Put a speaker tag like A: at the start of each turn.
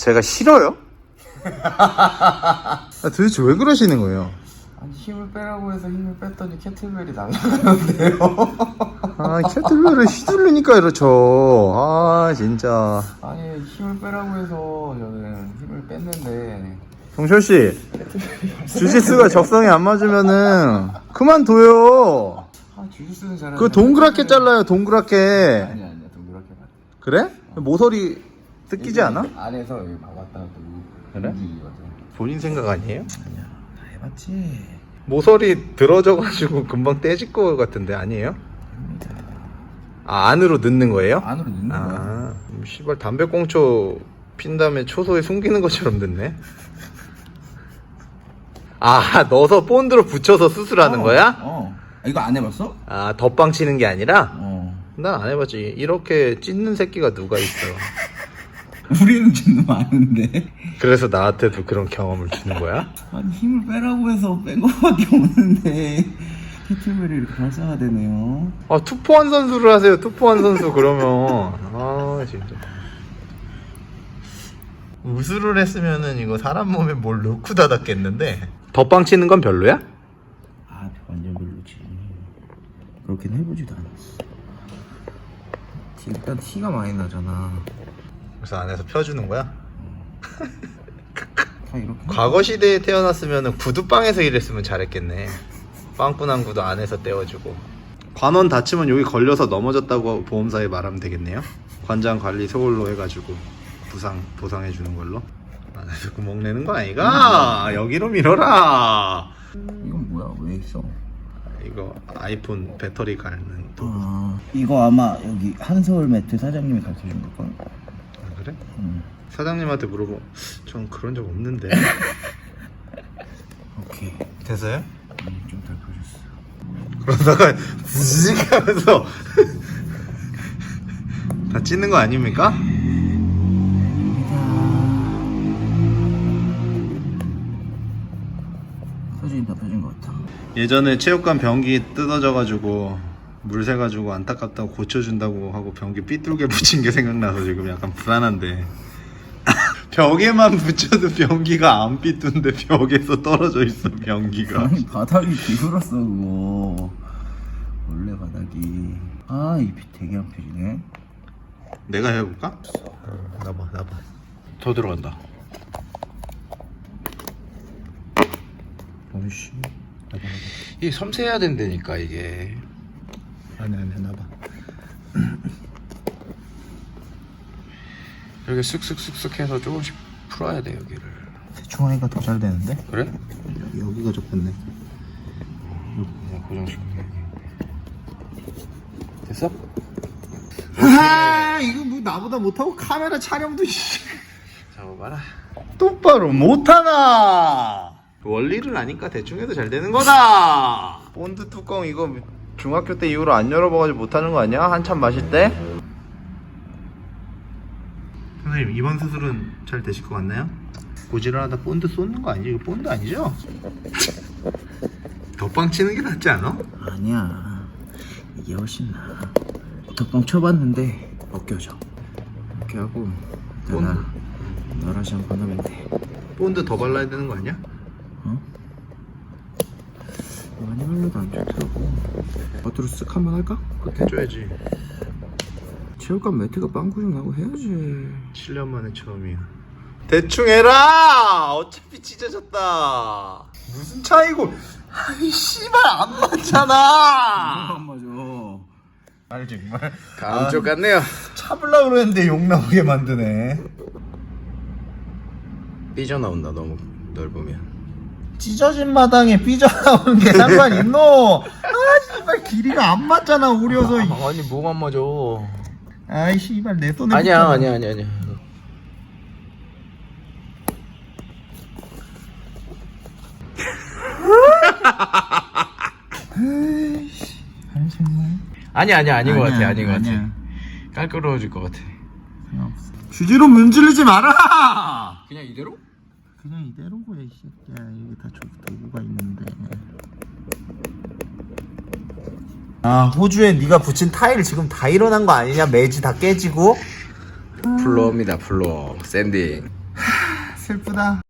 A: 제가 싫어요? 아, 도대체 왜 그러시는 거예요?
B: 아니 힘을 빼라고 해서 힘을 뺐더니 캐틀벨이 날아가는데요.
A: 아 캐틀벨을 휘두르니까 이렇죠 아 진짜
B: 아니 힘을 빼라고 해서 저는 힘을 뺐는데
A: 동철씨 주짓수가 적성에 안 맞으면은 그만둬요
B: 아 주짓수는 잘하는데
A: 그거 동그랗게 잘라요 동그랗게
B: 아니 아니야 동그랗게 봤
A: 그래? 모서리 뜯기지 않아?
B: 안에서 여기 막았다가 또
A: 그래?
B: 움직이거든.
A: 본인 생각 아니에요?
B: 아니야 다 해봤지.
A: 모서리 들어져가지고 금방 떼질 것 같은데 아니에요? 아 안으로 넣는 거예요?
B: 안으로 넣는 거야.
A: 아 음, 씨발 담배꽁초 핀 다음에 초소에 숨기는 것처럼 넣네 아 넣어서 본드로 붙여서 수술하는
B: 어,
A: 거야?
B: 어. 아, 이거 안 해봤어?
A: 아 덧방 치는 게 아니라?
B: 어.
A: 난 안 해봤지 이렇게 찢는 새끼가 누가 있어
B: 우리는 지금 아는데.
A: 그래서 나한테도 그런 경험을 주는 거야?
B: 아니 힘을 빼라고 해서 뺀 거밖에 없는데 캐틀벨이 이렇게 발사되네요.
A: 아 투포한 선수를 하세요 투포한 선수 그러면 아 진짜 우수를 했으면은 이거 사람 몸에 뭘 넣고 닫았겠는데 덧방 치는 건 별로야?
B: 아 완전 별로지. 그렇게는 해보지도 않았어. 티- 일단 티가 많이 나잖아.
A: 그래서 안에서 펴주는 거야?
B: 다 이렇게.
A: 과거 시대에 태어났으면 구두방에서 일했으면 잘했겠네 빵꾸난 구두 안에서 떼어주고 관원 다치면 여기 걸려서 넘어졌다고 보험사에 말하면 되겠네요 관장 관리 서울로 해가지고 부상 보상해 주는 걸로 안에서 구멍 내는 거 아이가 여기로 밀어라
B: 이건 뭐야? 왜 있어?
A: 이거 아이폰 배터리 갈는
B: 도아 이거 아마 여기 한서울 매트 사장님이 가르쳐 준 걸걸?
A: 아, 그래?
B: 응.
A: 사장님한테 물어보 전 그런 적 없는데
B: 오케이.
A: 됐어요?
B: 음, 좀덜 펴줬어.
A: 그러다가 부지직 하면서 다 찢는 거 아닙니까?
B: 펴진다 펴진 것 같아.
A: 예전에 체육관 변기 뜯어져가지고 물 새가지고 안타깝다고 고쳐준다고 하고 변기 삐뚤게 붙인 게 생각나서 지금 약간 불안한데 벽에만 붙여도 변기가 안 삐뚤데 벽에서 떨어져 있어 변기가
B: 아니 바닥이 기울었어 그거. 원래 바닥이. 아이 되게 안 펴지네.
A: 내가 해볼까? 나봐 나봐 더 들어간다
B: 어이씨.
A: 이게 섬세해야 된다니까 이게 아니 아니 나봐 여기 쓱쓱쓱쓱 해서 조금씩 풀어야 돼 여기를
B: 대충 하니까 더 잘 되는데?
A: 그래?
B: 여기가 접혔네.
A: 그냥 고정시켜 됐어?
B: 아 이거 뭐 나보다 못하고 카메라 촬영도
A: 잡아봐라 똑바로 못하나 원리를 아니까 대충 해도 잘 되는 거다 본드 뚜껑 이거 중학교 때 이후로 안 열어봐가지고 못하는 거 아니야? 한참 마실 때? 선생님 이번 수술은 잘 되실 것 같나요? 고지런하다 본드 쏟는 거 아니죠? 이거 본드 아니죠? 덧방 치는 게 낫지 않아?
B: 아니야 이게 훨씬 나아 덕방 쳐봤는데 벗겨져 이렇게 하고 내가 나라시 한번 하면 돼
A: 본드 더 발라야 되는 거 아니야?
B: 어? 많이 발라도 안 좋더라고 겉으로 쓱 한번 할까?
A: 해줘야지
B: 체육관 매트가 빵꾸 좀 나고 해야지
A: 7년 만에 처음이야. 대충 해라! 어차피 찢어졌다. 무슨 차이고? 아이 씨발 안 맞잖아.
B: 안 맞아
A: 말 정말
B: 다음 쪽 같네요
A: 참으려 그랬는데 욕 나오게 만드네.
B: 삐져나온다 너무 넓으면
A: 찢어진 마당에 삐져나오는 게 상관 있노? 아 씨발 길이가 안 맞잖아 우려서.
B: 아니 뭐가 안 맞아
A: 아이 씨발 내 손에.
B: 아니야
A: 붙잖아.
B: 아니야 아니야 아니야
A: 아이 정말.
B: 아니야 아니야 아닌 것
A: 아니야,
B: 같아 아닌 것
A: 아니야.
B: 같아 깔끔해질 것 같아
A: 주지로 문지르지 마라.
B: 그냥 이대로?
A: 그냥 이대로고 이 새끼야. 여기 다 조- 도구가 있는데. 아 호주에 네가 붙인 타일 지금 다 일어난 거 아니냐? 매지 다 깨지고?
B: 플로어입니다 플로어. 샌딩.
A: 슬프다